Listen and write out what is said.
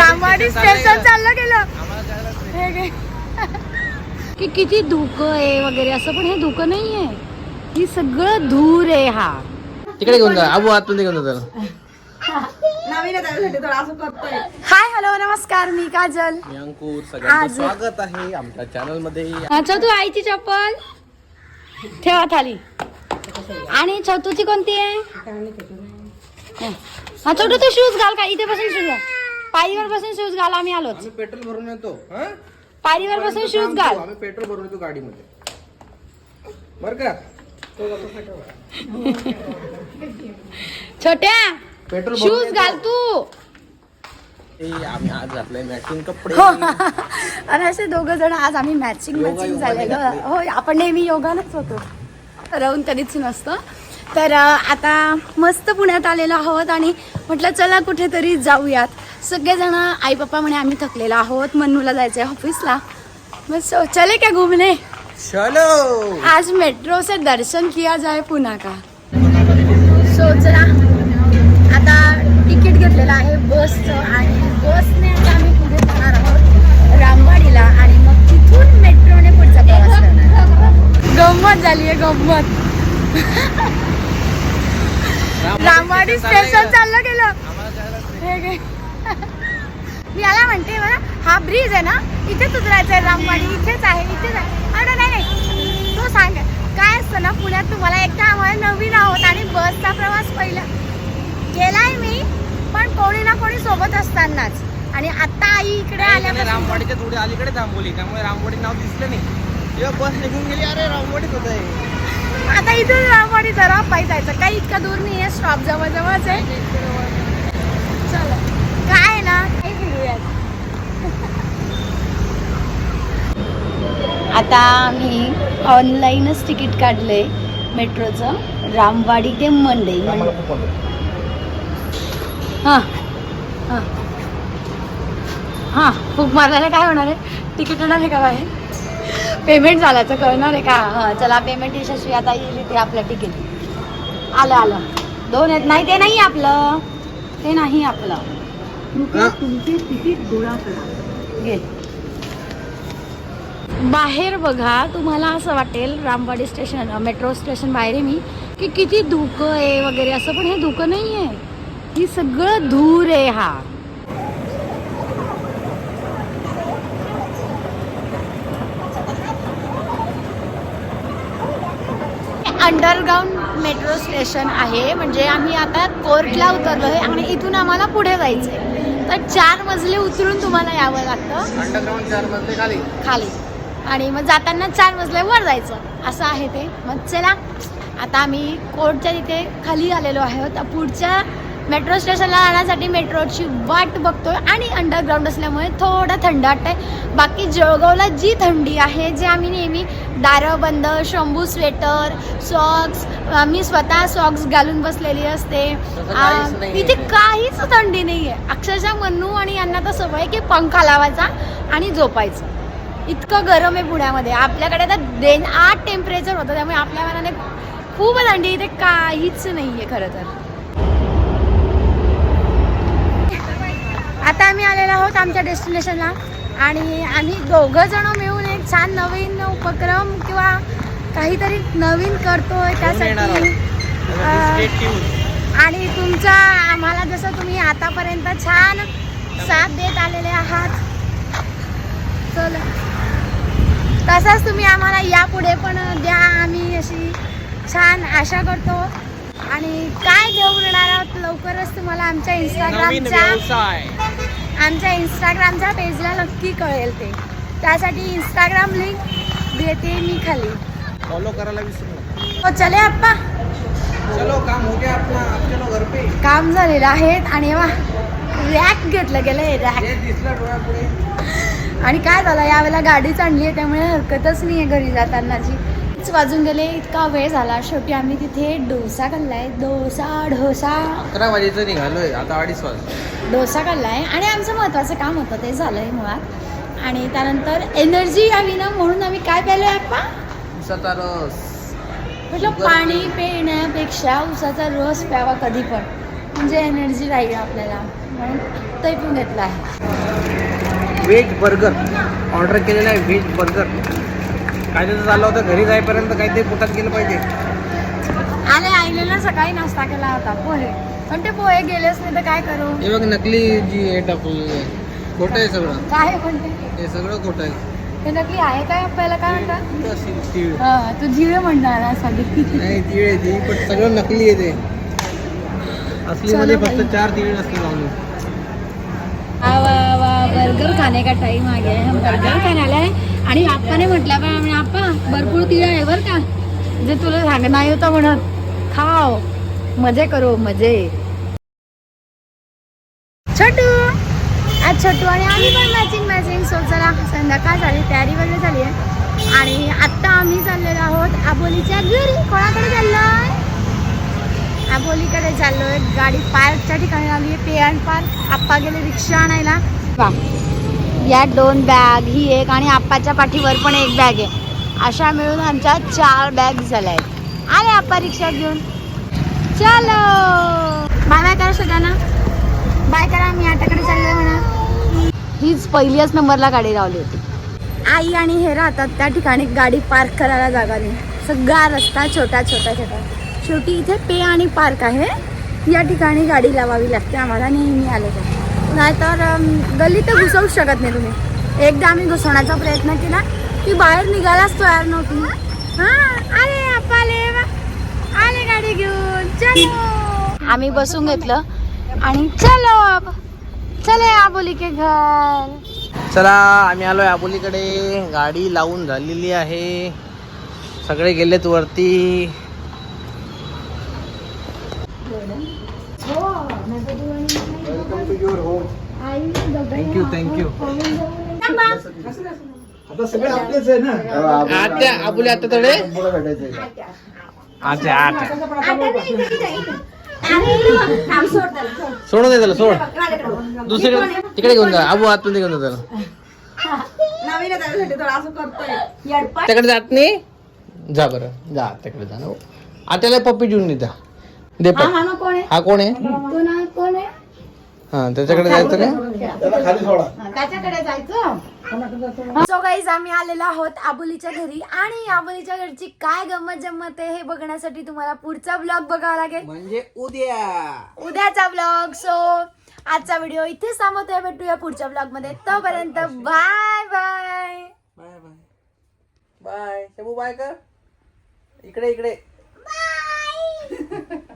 Ramwadi station चाललं गेलं. हे. की किती धुकं आहे वगैरे असं पण हे धुकं नाही आहे ही सगळं धूर आहे हा. तिकडे घेऊन जा आबू आतून घेऊन जा हाय हॅलो नमस्कार मी काजल. आज- स्वागत आहे आमच्या चॅनलमध्ये अच्छा तू आईची चप्पल? ठेवा थाली आणि छोटूची कोणती आहे? हा छोटू तू शूज घाल का? इथे बसून शूज घाल पायरीवर बसून शूज घाल आम्ही आलोच. आम्ही पेट्रोल भरून येतो. हं? पायरीवर बसून शूज घाल. आम्ही पेट्रोल भरून येतो गाडीमध्ये. बर का? छोट्या पेट्रोल भरून शूज घाल तू. ए, आम्ही आज घातलंय मॅचिंग कपडे. हो. आणि असे दोघं जण आज आम्ही मॅचिंग योगा- मॅचिंग योगा झालेलं. नाही हो आपण नेहमी योगानच होतो. राहून कधीच नसतं. तर अं, आता मस्त पुण्यात आलेलो आहोत आणि म्हटलं चला कुठेतरी जाऊयात. सगळेजण आई पप्पा म्हणे आम्ही थकलेलो आहोत मन्नूला जायचं आहे ऑफिसला मग सो चले क्या घूमने? चलो. आज मेट्रो से दर्शन किया जाए पुन्हा का? सो चला. आता तिकीट घेतलेलं आहे बसचं आणि बसने आता आम्ही पुढे जाणार आहोत रामवाडीला आणि मग तिथून मेट्रोने पुढचा प्रवास करणार. गंमत झाली आहे गंमत. रामवाडी स्टेशन चाललं गेलं. हे म्हणते मला हा ब्रिज आहे ना इथेच उतरायचं आहे रामवाडी इथेच आहे इथेच आहे. अरे नाही नाही. तो सांग काय असतं ना पुण्यात तुम्हाला एकदा आम्हाला नवीन आहोत आणि बसचा प्रवास पहिला. केलाय मी पण कोणी ना कोणी सोबत असतानाच. आणि आता आई इकडे आल्यापासून रामवाडीच्या थोडी अलीकडे थांबवली त्यामुळे रामवाडी नाव दिसलं नाही. तेव्हा बस निघून गेली अरे रामवाडीत होत आहे आता इथून रामवाडी जरा पायी जायचं. काही इतकं दूर नाही आहे. स्टॉप जवळ जवळच आहे चलो काय आहे ना काही फिरूयात आता आम्ही ऑनलाईनच तिकीट काढलंय मेट्रोचं. रामवाडी ते मंडई हां. हां. हां फूक मारल्याने काय होणार आहे? तिकीट होणार आहे का बाहेर? पेमेंट झाल्याचं कळणार आहे का? हां चला पेमेंट यशस्वी आता येईल इथे आपलं तिकीट. आलं आलं. दोन आहेत. नाही ते नाही आपलं. ते नाही आपलं? तुमचे तिकीट गोळा करा. घे. बाहेर बघा तुम्हाला असं वाटेल रामवाडी स्टेशन मेट्रो स्टेशन बाहेर आहे मी की किती धुकं आहे वगैरे असं पण हे धुकं नाही आहे ही सगळं धूर आहे हा. अंडरग्राऊंड मेट्रो स्टेशन आहे म्हणजे आम्ही आता कोर्टला उतरलो आहे आणि इथून आम्हाला पुढे जायचं आहे तर चार मजले उतरून तुम्हाला यावं लागतं. अंडरग्राऊंड चार मधले खाली. खाली. आणि मग जाताना चार मजल्यावर जायचं. असं आहे ते. मग चला आता आम्ही कोर्टच्या तिथे खाली आलेलो आहोत. पुढच्या मेट्रो स्टेशनला जाण्यासाठी मेट्रोची वाट बघतोय आणि अंडरग्राऊंड असल्यामुळे थोडं थंड वाटतंय. बाकी जळगावला जी थंडी आहे जे आम्ही नेहमी दारं बंद शंभू स्वेटर सॉक्स मी स्वतः सॉक्स घालून बसलेली असते. इथे काहीच थंडी नाही आहे अक्षरशः मन्नू आणि यांना तर सवय की पंखा लावायचा आणि झोपायचं. इतकं गरम आहे पुण्यामध्ये. आपल्याकडे तर देन आठ टेम्परेचर होतं त्यामुळे आपल्या मनाने खूप थंडी इथे काहीच नाही आहे खरं तर. आता आम्ही आलेलो आहोत आमच्या डेस्टिनेशनला आणि आम्ही दोघं जण मिळून एक छान नवीन उपक्रम किंवा काहीतरी नवीन करतोय त्यासाठी. आणि तुमचा आम्हाला जसं तुम्ही आतापर्यंत छान साथ देत आलेले आहात. चल. तसाच तुम्ही आम्हाला यापुढे पण द्या. आम्ही अशी छान आशा करतो. आणि काय घेऊन येणार आहोत लवकरच तुम्हाला आमच्या इंस्टाग्रामच्या आमच्या इंस्टाग्रामच्या पेजला नक्की कळेल ते. त्यासाठी इंस्टाग्राम लिंक देते मी खाली. फॉलो करायला विसरू हो चले आप्पा. चलो काम हो गया अपना चलो घर पे. काम झालेलं आहेत आणि वा रॅक घेतलं गेलंय रॅक. दिसलं डोळ्यापुढे. आणि काय झालं यावेळेला गाडीच आणली आहे त्यामुळे हरकतच नाही आहे घरी जातानाची. वाजून गेले इतका वेळ झाला. शेवटी आम्ही तिथे डोसा खाल्लाय. डोसा ढोसा अकरा वाजेचं निघालोय आता अडीच वाजता डोसा खाल्लाय. आणि आमचं महत्त्वाचं काम होतं ते झालंय मुळात. आणि त्यानंतर एनर्जी यावी ना म्हणून आम्ही काय प्यालोय आप्पा? उसाचा रस. म्हटलं पाणी पिण्यापेक्षा उसाचा रस प्यावा कधी पण. म्हणजे एनर्जी राहील आपल्याला. म्हणून ते पिऊन घेतलं आहे. व्हेज बर्गर ऑर्डर केलेला आहे व्हेज बर्गर काय त्याचं चाललं होतं घरी जाईपर्यंत काहीतरी पोटात गेलं पाहिजे. आले आईले ना सकाळी नाश्ता केला होता. पोहे. पण ते पोहे गेलेच नाही तर काय करू? हे बघ नकली जी हे आहे खोटं आहे सगळं. काय म्हणते? हे सगळं खोटं आहे. ते नक्की आहे काय? आपल्याला काय म्हणतात असेल हा तू जिवे म्हणणार नाही तीळ ती पण सगळं नकली आहे ते. असलीमध्ये चलो फक्त भाई. चार तीळ असते लावले खाने का टाइम आ गया है हम बर्गर खाने आला है. आणि आप्पाने म्हटलं पण आम्ही आप्पा भरपूर तिळ आहे बरं का. जे तुला सांग नाही होतं म्हणत खाओ मजे करो मजे. छोटू आज छोटू आणि आम्ही पण मॅचिंग मॅचिंग सो चला संध्याकाळ झाली तयारी वगैरे झाली आहे. आणि आत्ता आम्ही चाललेलो आहोत आबोलीच्या घरी. कोणाकडे चाललोय? आबोलीकडे चाललोय. गाडी पार्कच्या ठिकाणी आली आहे. पे अँड पार्क आप्पा गेले रिक्षा आणायला. वा. यात दोन बॅग ही एक आणि आप्पाच्या पाठीवर पण एक बॅग आहे. अशा मिळून आमच्या चार बॅग झाल्या आहेत आले आप्पा रिक्षा घेऊन. चलो! बाय बाय करा सगळ्यांना. बाय करा मी आटाकडे चाललोय म्हणा. हीच पहिल्याच नंबरला गाडी लावली होती. आई आणि हे राहतात त्या ठिकाणी गाडी पार्क करायला जागा नाही. सगळा रस्ता छोटा छोटा छोटा. शेवटी इथे पे आणि पार्क आहे. या ठिकाणी गाडी लावावी लागते. आम्हाला नेहमी आले तर नाहीतर अम, गल्लीत तर घुसवूच शकत नाही तुम्ही. एकदा आम्ही घुसवण्याचा प्रयत्न केला की बाहेर निघायलाच तयार नव्हती. हा आले आले गाडी घेऊन चलो. आम्ही बसून घेतलं आणि चलो अब. चले आबोली के घर. चला आम्ही आलोय आबोलीकडे. गाडी लावून झालेली आहे. सगळे गेलेत वरती. थँक्यू थँक्यू आत्या आबोली आत्या तडे? अच्छा आठ सोडून दे त्याला सोड. दुसरीकडे तिकडे घेऊन जा. आबू आतमध्ये घेऊन जा त्याला. त्याकडे जात नाही. जा बरं. जा त्याकडे जा. ना आत्याला पप्पी देऊन दे दे हा कोण आहे? हा कोण आहे? तो ना कोण आहे? हा त्याच्याकडे जायचं का त्याच्याकडे जायचं. सो गाईज आम्ही आलेलो आहोत आबोलीच्या घरी. आणि आबोलीच्या घरची काय गंमत जम्मत आहे हे बघण्यासाठी तुम्हाला पुढचा ब्लॉग बघावा लागेल. म्हणजे उद्या. उद्याचा ब्लॉग सो आजचा व्हिडिओ इथे थांबवतोय. भेटूया पुढच्या ब्लॉगमध्ये. तोपर्यंत bye bye bye bye bye Shabu bye कर. इकडे इकडे.